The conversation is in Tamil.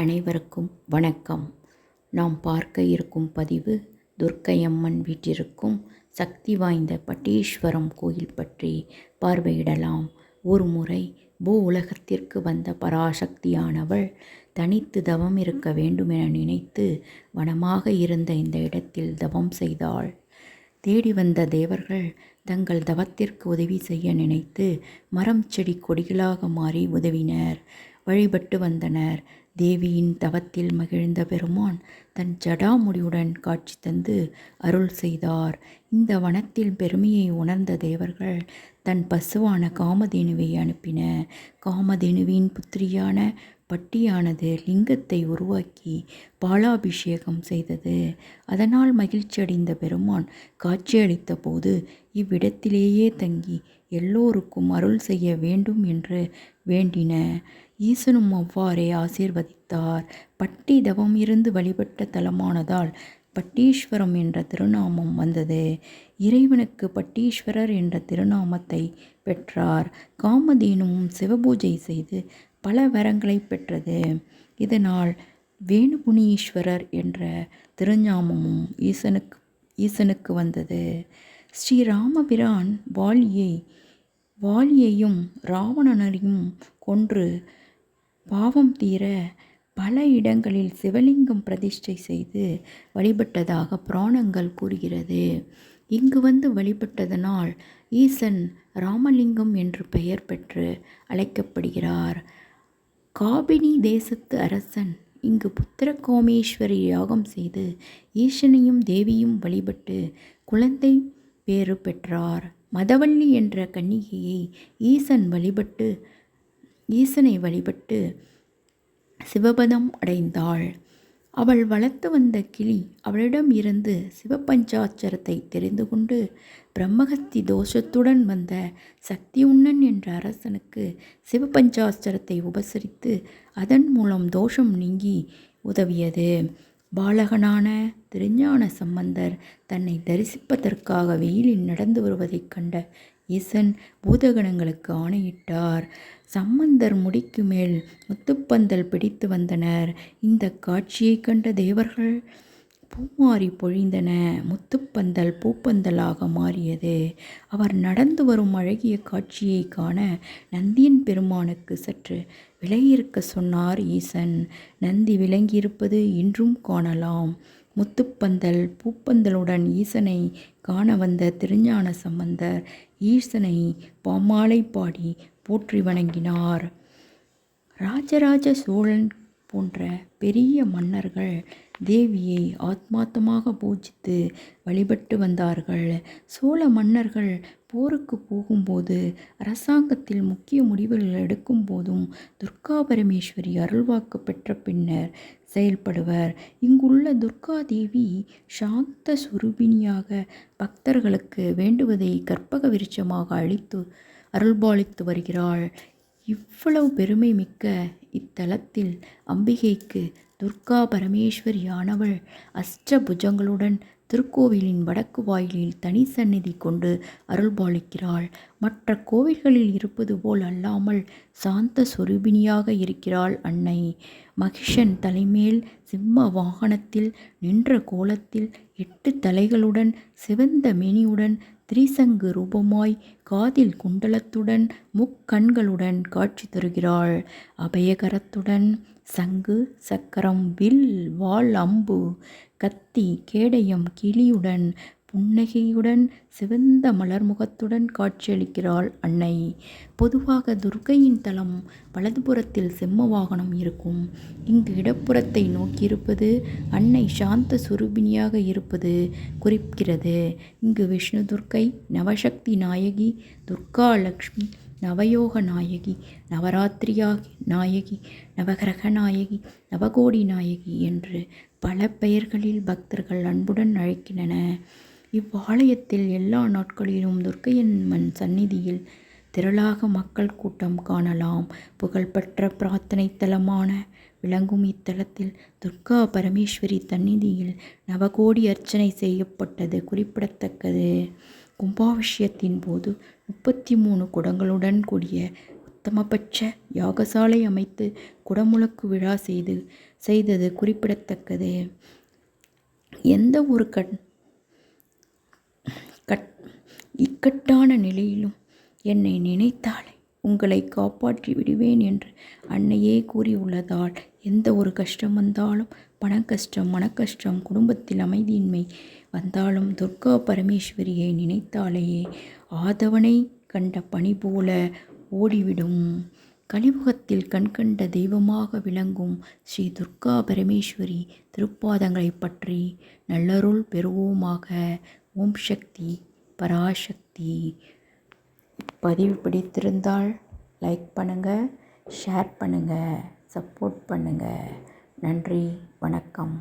அனைவருக்கும் வணக்கம். நாம் பார்க்க இருக்கும் பதிவு துர்க்கையம்மன் வீட்டிற்கும் சக்தி வாய்ந்த பட்டீஸ்வரம் கோயில் பற்றி பார்வையிடலாம். ஒரு முறை பூ உலகத்திற்கு வந்த பராசக்தியானவள் தனித்து தவம் இருக்க வேண்டுமென நினைத்து வனமாக இருந்த இந்த இடத்தில் தவம் செய்தாள். தேடி வந்த தேவர்கள் தங்கள் தவத்திற்கு உதவி செய்ய நினைத்து மரம் செடி கொடிகளாக மாறி உதவினர். வழிபட்டு வந்தனர். தேவியின் தவத்தில் மகிழ்ந்த பெருமான் தன் ஜடாமுடியுடன் காட்சி தந்து அருள் செய்தார். இந்த வனத்தில் பெருமையை உணர்ந்த தேவர்கள் தன் பசுவான காமதேனுவை அனுப்பின. காமதேனுவின் புத்திரியான பட்டியானது லிங்கத்தை உருவாக்கி பாலாபிஷேகம் செய்தது. அதனால் மகிழ்ச்சியடைந்த பெருமான் காட்சியளித்த போது இவ்விடத்திலேயே தங்கி எல்லோருக்கும் அருள் செய்ய வேண்டும் என்று வேண்டின. ஈசனும் அவ்வாறே ஆசீர்வதித்தார். பட்டி தவம் இருந்து வழிபட்ட தலமானதால் பட்டீஸ்வரம் என்ற திருநாமம் வந்தது. இறைவனுக்கு பட்டீஸ்வரர் என்ற திருநாமத்தை பெற்றார். காமதேனும் சிவபூஜை செய்து பல வரங்களை பெற்றது. இதனால் வேணுபுனீஸ்வரர் என்ற திருஞாமமும் ஈசனுக்கு ஈசனுக்கு வந்தது. ஸ்ரீராமபிரான் வாலியை வாலியையும் ராவணனையும் கொன்று பாவம் தீர பல இடங்களில் சிவலிங்கம் பிரதிஷ்டை செய்து வழிபட்டதாக புராணங்கள் கூறுகிறது. இங்கு வந்து வழிபட்டதனால் ஈசன் ராமலிங்கம் என்று பெயர் பெற்று அழைக்கப்படுகிறார். காபினி தேசத்து அரசன் இங்கு புத்திரகாமேஸ்வரி யாகம் செய்து ஈசனையும் தேவியும் வழிபட்டு குழந்தை பேறு பெற்றார். மதவள்ளி என்ற கன்னிகையை ஈசன் வழிபட்டு ஈசனை வழிபட்டு சிவபதம் அடைந்தாள். அவள் வளர்த்து வந்த கிளி அவளிடம் இருந்து சிவபஞ்சாட்சரத்தை தெரிந்து கொண்டு பிரம்மகத்தி தோஷத்துடன் வந்த சக்தி உண்ணன் என்ற அரசனுக்கு சிவபஞ்சாட்சரத்தை உபசரித்து அதன் மூலம் தோஷம் நீங்கி உதவியது. பாலகனான திருஞான சம்பந்தர் தன்னை தரிசிப்பதற்காக வெயிலில் நடந்து வருவதைக் கண்ட ஈசன் பூதகணங்களுக்கு ஆணையிட்டார். சம்பந்தர் முடிக்கு மேல் முத்துப்பந்தல் பிடித்து வந்தனர். இந்த காட்சியை கண்ட தேவர்கள் பூமாறி பொழிந்தன. முத்துப்பந்தல் பூப்பந்தலாக மாறியது. அவர் நடந்து வரும் அழகிய காட்சியை காண நந்தியின் பெருமானுக்கு சற்று விலகியிருக்க சொன்னார் ஈசன். நந்தி விளங்கியிருப்பது இன்றும் காணலாம். முத்துப்பந்தல் பூப்பந்தலுடன் ஈசனை காண வந்த திருஞான சம்பந்தர் ஈசனை பாமாலை பாடி போற்றி வணங்கினார். ராஜராஜ சோழன் போன்ற பெரிய மன்னர்கள் தேவியை ஆத்மாத்தமாக பூஜித்து வழிபட்டு வந்தார்கள். சோழ மன்னர்கள் போருக்கு போகும்போது அரசாங்கத்தில் முக்கிய முடிவுகள் எடுக்கும் போதும் துர்கா பரமேஸ்வரி அருள்வாக்கு பெற்ற பின்னர் செயல்படுவர். இங்குள்ள துர்கா தேவி சாந்த சுரூபிணியாக பக்தர்களுக்கு வேண்டுவதை கற்பக விருட்சமாக அளித்து அருள்பாலித்து வருகிறாள். இவ்வளவு பெருமை மிக்க இத்தலத்தில் அம்பிகைக்கு துர்கா பரமேஸ்வரியானவள் அஷ்டபுஜங்களுடன் திருக்கோவிலின் வடக்கு வாயிலில் தனி சந்நிதி கொண்டு அருள்பாலிக்கிறாள். மற்ற கோவில்களில் இருப்பது போல் அல்லாமல் சாந்த சொரூபிணியாக இருக்கிறாள் அன்னை. மகிஷன் தலைமேல் சிம்ம வாகனத்தில் நின்ற கோலத்தில் எட்டு தலைகளுடன் சிவந்த மேனியுடன் திரிசங்கு ரூபமாய் காதில் குண்டலத்துடன் முக்கண்களுடன் காட்சி தருகிறாள். அபயகரத்துடன் சங்கு சக்கரம் வில் வாள் அம்பு கத்தி கேடயம் கிளியுடன் புன்னகையுடன் சிவந்த மலர் முகத்துடன் காட்சியளிக்கிறாள் அன்னை. பொதுவாக துர்க்கையின் தலம் வலதுபுறத்தில் செம்ம வாகனம் இருக்கும். இங்கு இடப்புறத்தை நோக்கியிருப்பது அன்னை சாந்த சுரூபிணியாக இருப்பது குறிக்கிறது. இங்கு விஷ்ணு துர்க்கை நவசக்தி நாயகி துர்கா லக்ஷ்மி நவயோக நாயகி நவராத்திரியாகி நாயகி நவகிரக நாயகி நவகோடி நாயகி என்று பல பெயர்களில் பக்தர்கள் அன்புடன் அழைக்கின்றன இவ்வாலயத்தில் எல்லா நாட்களிலும் துர்க்கையம்மன் சந்நிதியில் திரளாக மக்கள் கூட்டம் காணலாம். புகழ்பெற்ற பிரார்த்தனை தலமான விளங்கும் இத்தலத்தில் துர்கா பரமேஸ்வரி சந்நிதியில் நவகோடி அர்ச்சனை செய்யப்பட்டது குறிப்பிடத்தக்கது. கும்பாபிஷேகத்தின் போது முப்பத்தி மூணு குடங்களுடன் கூடிய உத்தமபட்ச யாகசாலை அமைத்து குடமுழக்கு விழா செய்து செய்தது குறிப்பிடத்தக்கது. எந்த ஒரு கண் கட் இக்கட்டான நிலையிலும் என்னை நினைத்தாலே உங்களை காப்பாற்றி விடுவேன் என்று அன்னையே கூறியுள்ளதால் எந்த ஒரு கஷ்டம் வந்தாலும் பணக்கஷ்டம் மனக்கஷ்டம் குடும்பத்தில் அமைதியின்மை வந்தாலும் துர்கா பரமேஸ்வரியை நினைத்தாலேயே ஆதவனை கண்ட பணி போல ஓடிவிடும். கலிமுகத்தில் கண்கண்ட தெய்வமாக விளங்கும் ஸ்ரீ துர்கா பரமேஸ்வரி திருப்பாதங்களை பற்றி நல்லருள் பெறுவோமாக. ஓம் சக்தி. பராசக்தி. பதிவு பிடித்திருந்தால் லைக் பண்ணுங்கள் ஷேர் பண்ணுங்கள் சப்போர்ட் பண்ணுங்கள் நன்றி வணக்கம்.